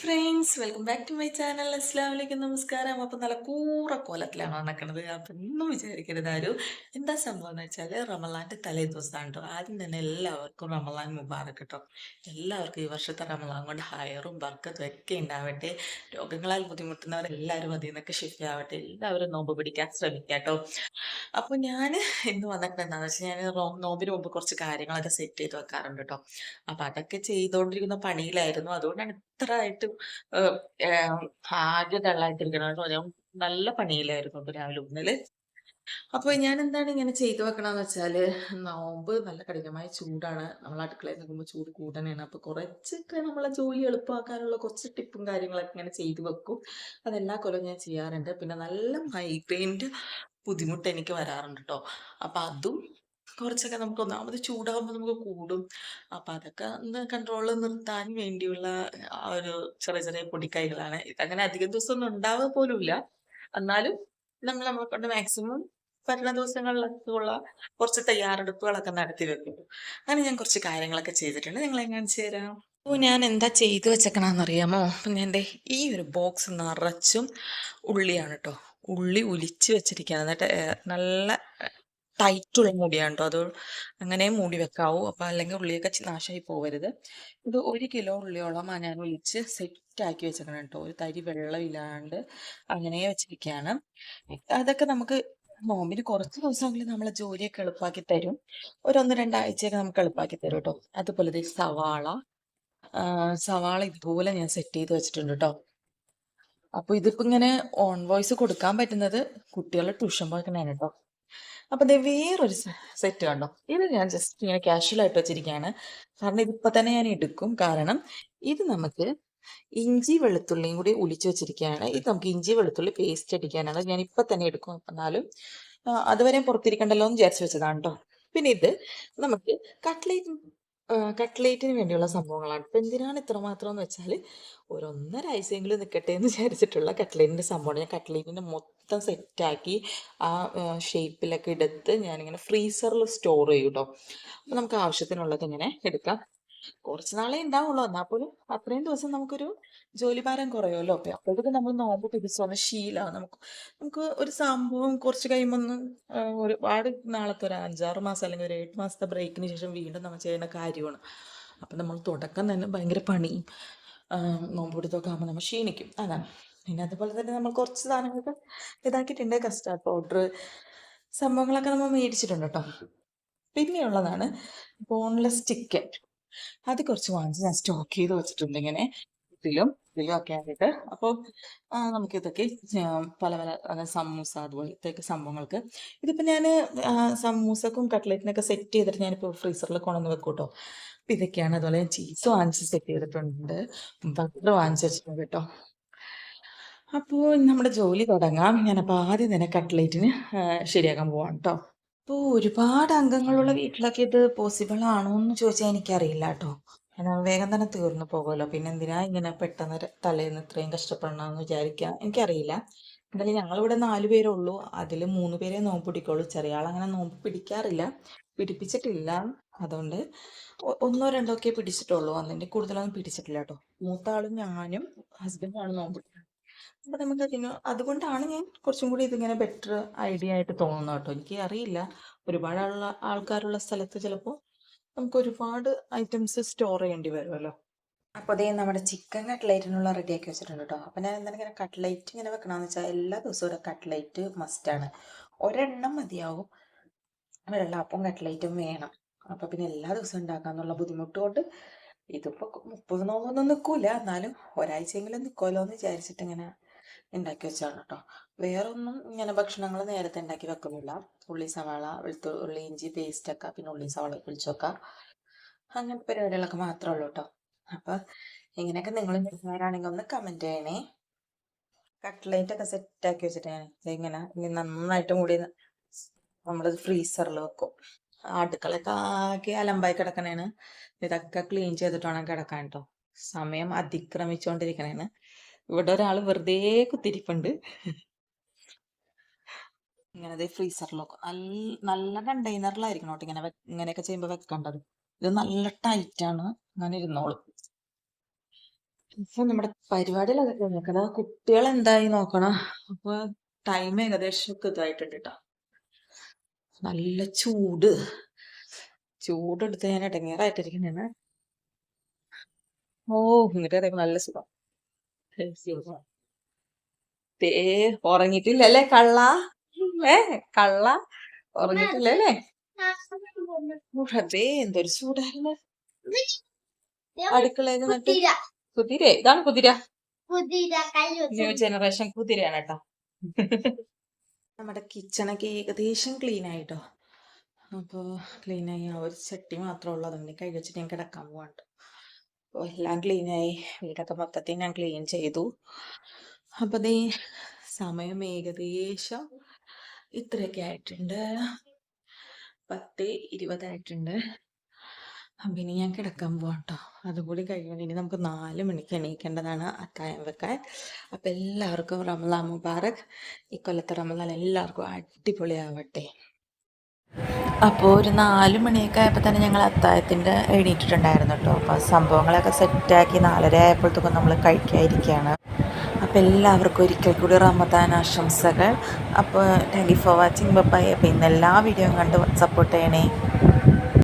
Friends welcome back to my channel അസ്സാം വലൈക്കും നമസ്കാരം. അപ്പം നല്ല കൂറ കോലത്തിലാണ് നടക്കുന്നത് അപ്പം ഒന്നും വിചാരിക്കരുത് ആരും. എന്താ സംഭവം എന്ന് വെച്ചാൽ റമലാന്റെ തലേ ദിവസമാണ് കേട്ടോ ആദ്യം തന്നെ എല്ലാവർക്കും റമലാൻ മുബാറക് കേട്ടോ എല്ലാവർക്കും ഈ വർഷത്തെ റമലാൻ കൊണ്ട് ഹയറും ബർക്കത്തും ഒക്കെ ഉണ്ടാവട്ടെ. രോഗങ്ങളാൽ ബുദ്ധിമുട്ടുന്നവരെല്ലാവരും അതിൽ നിന്നൊക്കെ ഷിഫ്റ്റ് ആവട്ടെ. എല്ലാവരും നോമ്പ് പിടിക്കാൻ ശ്രമിക്കാം കേട്ടോ അപ്പോൾ ഞാൻ ഇന്ന് വന്നിട്ട് എന്താണെന്ന് വെച്ചാൽ ഞാൻ നോമ്പിന് മുമ്പ് കുറച്ച് കാര്യങ്ങളൊക്കെ സെറ്റ് ചെയ്ത് വെക്കാറുണ്ട് കേട്ടോ അപ്പം അതൊക്കെ ചെയ്തുകൊണ്ടിരിക്കുന്ന പണിയിലായിരുന്നു. അതുകൊണ്ടാണ് ഇത്രയായിട്ട് ആകെ തള്ളായിട്ടിരിക്കണം ഞാൻ നല്ല പണിയിലായിരുന്നു ഇപ്പൊ രാവിലെ ഒന്നിൽ അപ്പൊ ഞാൻ എന്താണ് ഇങ്ങനെ ചെയ്തു വെക്കണമെന്ന് വെച്ചാൽ നോമ്പ് നല്ല കഠിനമായ ചൂടാണ്. നമ്മൾ അടുക്കളയിൽ നിൽക്കുമ്പോൾ ചൂട് കൂടാനാണ് അപ്പൊ കുറച്ചൊക്കെ നമ്മളെ ജോലി എളുപ്പമാക്കാനുള്ള കുറച്ച് ടിപ്പും കാര്യങ്ങളൊക്കെ ഇങ്ങനെ ചെയ്തു വെക്കും. അതെല്ലാ കൊല്ലം ഞാൻ ചെയ്യാറുണ്ട്. പിന്നെ നല്ല മൈഗ്രെയിന്റെ ബുദ്ധിമുട്ട് എനിക്ക് വരാറുണ്ട് കേട്ടോ. അപ്പൊ അതും കുറച്ചൊക്കെ നമുക്ക് ഒന്നാമത് ചൂടാകുമ്പോൾ നമുക്ക് കൂടും. അപ്പം അതൊക്കെ ഒന്ന് കൺട്രോളിൽ നിർത്താൻ വേണ്ടിയുള്ള ആ ഒരു ചെറിയ ചെറിയ പൊടിക്കൈകളാണ്. ഇതങ്ങനെ അധികം ദിവസം ഒന്നും ഉണ്ടാവുക പോലുമില്ല. എന്നാലും നമ്മൾ നമ്മളെ കൊണ്ട് മാക്സിമം ഭരണ ദിവസങ്ങളിലൊക്കെ ഉള്ള കുറച്ച് തയ്യാറെടുപ്പുകളൊക്കെ നടത്തി വെക്കും. അങ്ങനെ ഞാൻ കുറച്ച് കാര്യങ്ങളൊക്കെ ചെയ്തിട്ടുണ്ട്. നിങ്ങൾ കാണിച്ചു തരാം അപ്പോൾ ഞാൻ എന്താ ചെയ്തു വെച്ചേക്കണമെന്നറിയാമോ അപ്പം ഞാൻ എന്റെ ഈ ഒരു ബോക്സ് നിറച്ചും ഉള്ളിയാണ് കേട്ടോ ഉള്ളി ഉലിച്ച് വെച്ചിരിക്കുകയാണ്. എന്നിട്ട് നല്ല ടൈറ്റുള്ള മുടിയാണ് കേട്ടോ അത് അങ്ങനെ മൂടി വെക്കാവൂ. അപ്പം അല്ലെങ്കിൽ ഉള്ളിയൊക്കെ നാശമായി പോകരുത് ഇത് ഒരു കിലോ ഉള്ളിയോളം ഞാൻ സെറ്റ് സെറ്റാക്കി വെച്ചേക്കണം കേട്ടോ. ഒരു തരി വെള്ളമില്ലാണ്ട് അങ്ങനെ വെച്ചിരിക്കുകയാണ് അതൊക്കെ നമുക്ക് നോമ്പിന് കുറച്ച് ദിവസമെങ്കിലും നമ്മളെ ജോലിയൊക്കെ എളുപ്പാക്കി തരും. ഒരു ഒന്ന് രണ്ടാഴ്ചയൊക്കെ നമുക്ക് എളുപ്പാക്കി തരും കേട്ടോ. അതുപോലെ സവാള. സവാള ഇതുപോലെ ഞാൻ സെറ്റ് ചെയ്ത് വെച്ചിട്ടുണ്ട് കേട്ടോ. അപ്പൊ ഇതിപ്പോ ഇങ്ങനെ ഓൺ വോയിസ് കൊടുക്കാൻ പറ്റുന്നത് കുട്ടികളുടെ ട്യൂഷൻ പോയിക്കണേണ് കേട്ടോ. അപ്പൊ ദേ വേറൊരു സെറ്റ് കണ്ടോ? ഇത് ഞാൻ ജസ്റ്റ് ഇങ്ങനെ കാഷ്വൽ ആയിട്ട് വെച്ചിരിക്കുകയാണ് കാരണം ഇതിപ്പോ തന്നെ ഞാൻ എടുക്കും. കാരണം ഇത് നമുക്ക് ഇഞ്ചി വെളുത്തുള്ളിയും കൂടി ഒലിച്ചു വെച്ചിരിക്കുകയാണ് ഇത് നമുക്ക് ഇഞ്ചി വെളുത്തുള്ളി പേസ്റ്റ് അടിക്കാനാണ്. ഞാൻ ഇപ്പൊ തന്നെ എടുക്കും. എന്നാലും അതുവരെ പുറത്തിരിക്കണ്ടല്ലോ എന്ന് വിചാരിച്ചു വെച്ചതാണ് കേട്ടോ പിന്നെ ഇത് നമുക്ക് കട്ട്ലേറ്റ് കട്ട്ലേറ്റിന് വേണ്ടിയുള്ള സംഭവങ്ങളാണ്. ഇപ്പം എന്തിനാണ് ഇത്രമാത്രം എന്ന് വെച്ചാൽ ഒരു ഒന്നര ആഴ്ചയെങ്കിലും നിൽക്കട്ടെ എന്ന് വിചാരിച്ചിട്ടുള്ള കട്ട്ലേറ്റിന്റെ സംഭവമാണ്. ഞാൻ കട്ട്ലേറ്റിന്റെ മൊത്തം സെറ്റാക്കി ആ ഷേപ്പിലൊക്കെ എടുത്ത് ഞാനിങ്ങനെ ഫ്രീസറിൽ സ്റ്റോർ ചെയ്യും കേട്ടോ അപ്പൊ നമുക്ക് ആവശ്യത്തിനുള്ളത് ഇങ്ങനെ എടുക്കാം. കുറച്ച് നാളെ ഉണ്ടാവുള്ളൂ എന്നാൽ പോലും അത്രയും ദിവസം നമുക്കൊരു ജോലിഭാരം കുറയുമല്ലോ അപ്പൊ അപ്പോഴത്തേക്ക് നമ്മൾ നോമ്പ് പിടിച്ചോന്ന് ശീലമാണ് നമുക്ക് നമുക്ക് ഒരു സംഭവം കുറച്ച് കഴിയുമ്പോൾ ഒന്ന് ഒരുപാട് നാളത്തെ ഒരു അഞ്ചാറ് മാസം അല്ലെങ്കിൽ ഒരു എട്ട് മാസത്തെ ബ്രേക്കിന് ശേഷം വീണ്ടും നമ്മൾ ചെയ്യുന്ന കാര്യമാണ്. അപ്പം നമ്മൾ തുടക്കം തന്നെ ഭയങ്കര പണിയും നോമ്പ് പിടുത്തമൊക്കെ ആകുമ്പോൾ നമ്മൾ ക്ഷീണിക്കും. അതാണ് പിന്നെ അതുപോലെ തന്നെ നമ്മൾ കുറച്ച് സാധനങ്ങളൊക്കെ ഇതാക്കിയിട്ടുണ്ട്. കസ്റ്റാർഡ് പൗഡർ സംഭവങ്ങളൊക്കെ നമ്മൾ മേടിച്ചിട്ടുണ്ട് കേട്ടോ. പിന്നെയുള്ളതാണ് ബോൺലെസ് ചിക്കൻ. അത് കുറച്ച് വാങ്ങിച്ച് ഞാൻ സ്റ്റോക്ക് ചെയ്ത് വെച്ചിട്ടുണ്ട് ഇങ്ങനെ. ഇതിലും ഇതിലും ഒക്കെ ആയിട്ട്. അപ്പോൾ നമുക്ക് ഇതൊക്കെ പല പല സമൂസ അതുപോലത്തെ സംഭവങ്ങൾക്ക്. ഇതിപ്പോൾ ഞാൻ സമൂസക്കും കട്ട്ലറ്റിനൊക്കെ സെറ്റ് ചെയ്തിട്ട് ഞാനിപ്പോൾ ഫ്രീസറിൽ കൊണ്ടുവന്ന് വെക്കും കേട്ടോ അപ്പം ഇതൊക്കെയാണ് അതുപോലെ ഞാൻ ചീസ് വാങ്ങിച്ച് സെറ്റ് ചെയ്തിട്ടുണ്ട്. ബട്ടർ വാങ്ങിച്ച് വെച്ചിട്ടുണ്ട് കേട്ടോ. അപ്പോൾ നമ്മുടെ ജോലി തുടങ്ങാം. ഞാനപ്പോൾ ആദ്യം തന്നെ കട്ട്ലേറ്റിന് ശരിയാക്കാൻ പോവാം കേട്ടോ. അപ്പോൾ ഒരുപാട് അംഗങ്ങളുള്ള വീട്ടിലൊക്കെ ഇത് പോസിബിൾ ആണോ എന്ന് ചോദിച്ചാൽ എനിക്കറിയില്ല കേട്ടോ കാരണം വേഗം തന്നെ തീർന്നു പോകുമല്ലോ പിന്നെ എന്തിനാ ഇങ്ങനെ പെട്ടെന്ന് ര- തലേന്ന് ഇത്രയും കഷ്ടപ്പെടണമെന്ന് വിചാരിക്കാം എനിക്കറിയില്ല. എന്തായാലും ഞങ്ങളിവിടെ നാല് പേരേ ഉള്ളൂ അതിൽ മൂന്ന് പേരെ നോമ്പ് പിടിക്കുള്ളൂ. ചെറിയ ആളങ്ങനെ നോമ്പ് പിടിക്കാറില്ല. പിടിപ്പിച്ചിട്ടില്ല. അതുകൊണ്ട് ഒന്നോ രണ്ടോ ഒക്കെ പിടിച്ചിട്ടുള്ളൂ. അതിന്റെ കൂടുതലൊന്നും പിടിച്ചിട്ടില്ല കേട്ടോ മൂത്ത ആളും ഞാനും ഹസ്ബൻഡാണ് നോമ്പ് അപ്പൊ നമുക്ക് അതിന് അതുകൊണ്ടാണ് ഞാൻ കുറച്ചും കൂടി ഇതിങ്ങനെ ബെറ്റർ ഐഡിയ ആയിട്ട് തോന്നുന്നത് കേട്ടോ. എനിക്ക് അറിയില്ല. ഒരുപാട് ആളുള്ള ആൾക്കാരുള്ള സ്ഥലത്ത് ചിലപ്പോ നമുക്ക് ഒരുപാട് ഐറ്റംസ് സ്റ്റോർ ചെയ്യേണ്ടി വരുമല്ലോ. അപ്പോൾ അതേ നമ്മുടെ ചിക്കൻ കട്ട്ലേറ്റിനുള്ള റെഡിയാക്കി വെച്ചിട്ടുണ്ട് കേട്ടോ. അപ്പൊ ഞാൻ എന്താണ് ഇങ്ങനെ കട്ട്ലൈറ്റ് ഇങ്ങനെ വെക്കണമെന്ന് വെച്ചാൽ എല്ലാ ദിവസവും ഒരു മസ്റ്റ് മസ്റ്റാണ് ഒരെണ്ണം മതിയാവും. വെള്ളാപ്പവും കട്ട്ലൈറ്റും വേണം. അപ്പോൾ പിന്നെ എല്ലാ ദിവസവും ഉണ്ടാക്കാന്നുള്ള ബുദ്ധിമുട്ട് കൊണ്ട് ഇതിപ്പോൾ മുപ്പത് നോളൊന്നും നിൽക്കൂല എന്നാലും ഒരാഴ്ചയെങ്കിലും നിൽക്കുമല്ലോ എന്ന് വിചാരിച്ചിട്ട് ഇങ്ങനെ ഉണ്ടാക്കി വെച്ചാണ് കേട്ടോ വേറൊന്നും ഇങ്ങനെ ഭക്ഷണങ്ങൾ നേരത്തെ ഉണ്ടാക്കി വെക്കുന്നില്ല ഉള്ളി സവാള വെളുത്തുള്ളി ഇഞ്ചി പേസ്റ്റ് പേസ്റ്റൊക്കെ പിന്നെ ഉള്ളി സവാള കുളിച്ചൊക്കെ അങ്ങനത്തെ പരിപാടികളൊക്കെ മാത്രമേ ഉള്ളൂ കേട്ടോ അപ്പൊ ഇങ്ങനെയൊക്കെ നിങ്ങൾ ചെയ്യുന്നവരാണെങ്കിൽ ഒന്ന് കമന്റ് ചെയ്യണേ. കട്ട്ലേറ്റ് ഒക്കെ സെറ്റ് ആക്കി വെച്ചിട്ട് ഞാൻ ഇങ്ങനെ ഇനി നന്നായിട്ട് കൂടി നമ്മൾ ഫ്രീസറിൽ വെക്കും. അടുക്കളയൊക്കെ ആകെ അലമ്പായി കിടക്കണേണ്. ഇതൊക്കെ ക്ലീൻ ചെയ്തിട്ട് വേണം കിടക്കാൻ കേട്ടോ സമയം അതിക്രമിച്ചുകൊണ്ടിരിക്കണേണ് ഇവിടെ ഒരാൾ വെറുതെ കുത്തിരിപ്പുണ്ട്. ഇങ്ങനെ ഫ്രീസറിലൊക്കെ നല്ല നല്ല കണ്ടെയ്നറിലായിരിക്കണം കേട്ടോ ഇങ്ങനെ ഇങ്ങനെയൊക്കെ ചെയ്യുമ്പോൾ വെക്കേണ്ടത്? ഇത് നല്ല ടൈറ്റ് ആണ് അങ്ങനെ ഇരുന്നോളും. ഇപ്പൊ നമ്മുടെ പരിപാടിയിലൊക്കെ നോക്കണം കുട്ടികൾ എന്തായി നോക്കണം? അപ്പൊ ടൈം ഏകദേശം ഒക്കെ ഇതായിട്ടുണ്ട് കേട്ടോ നല്ല ചൂട്. ചൂടെടുത്ത് ഞാൻ ഇടങ്ങേറായിട്ടിരിക്കുന്നതാണ് ഓ എന്നിട്ട് നല്ല സുഖം. തേ ഉറങ്ങിട്ടില്ലല്ലേ കള്ള? ഏ കള്ള? ഉറങ്ങിട്ടില്ലല്ലേ അതേ എന്തൊരു ചൂടായിരുന്നു. അടുക്കളയിൽ നിന്നിട്ട് കുതിര. ഇതാണ് കുതിര. ന്യൂ ജനറേഷൻ കുതിരയാണ് കേട്ടോ. നമ്മുടെ കിച്ചണൊക്കെ ഏകദേശം ക്ലീൻ ആയിട്ടോ? അപ്പോൾ ക്ലീനായി ആ ഒരു ചട്ടി മാത്രമേ ഉള്ളൂ. അതുകൊണ്ട് കൈ വെച്ചിട്ട് ഞാൻ കിടക്കാൻ പോകാണ്ട് അപ്പോൾ എല്ലാം ക്ലീനായി വീടൊക്കെ മൊത്തത്തിൽ ഞാൻ ക്ലീൻ ചെയ്തു. അപ്പോൾ ദേ സമയം ഏകദേശം ഇത്രയൊക്കെ ആയിട്ടുണ്ട്. പത്ത് ഇരുപതായിട്ടുണ്ട് അപ്പം ഞാൻ കിടക്കാൻ പോകട്ടോ കേട്ടോ അതുകൂടി കഴിയുമ്പോൾ ഇനി നമുക്ക് നാല് മണിക്ക് എണീക്കേണ്ടതാണ് അത്തായം വെക്കാൻ. അപ്പം എല്ലാവർക്കും റമലാൻ മുബാറക്. ഈ കൊല്ലത്തെ റമലാൻ എല്ലാവർക്കും അടിപൊളിയാവട്ടെ. അപ്പോൾ ഒരു നാല് മണിയൊക്കെ ആയപ്പോൾ തന്നെ ഞങ്ങൾ അത്തായത്തിന്റെ എണീറ്റിട്ടുണ്ടായിരുന്നു കേട്ടോ. അപ്പോൾ സംഭവങ്ങളൊക്കെ സെറ്റാക്കി നാലര ആയപ്പോഴത്തേക്കും നമ്മൾ കഴിക്കാതിരിക്കുകയാണ്. അപ്പോൾ എല്ലാവർക്കും ഒരിക്കൽ കൂടി റമദാൻ ആശംസകൾ. അപ്പോൾ യു ഫോർ വാച്ചിങ് ബൈ അപ്പോൾ ഇന്ന് എല്ലാ വീഡിയോയും കണ്ട് സപ്പോർട്ട് ചെയ്യണേ.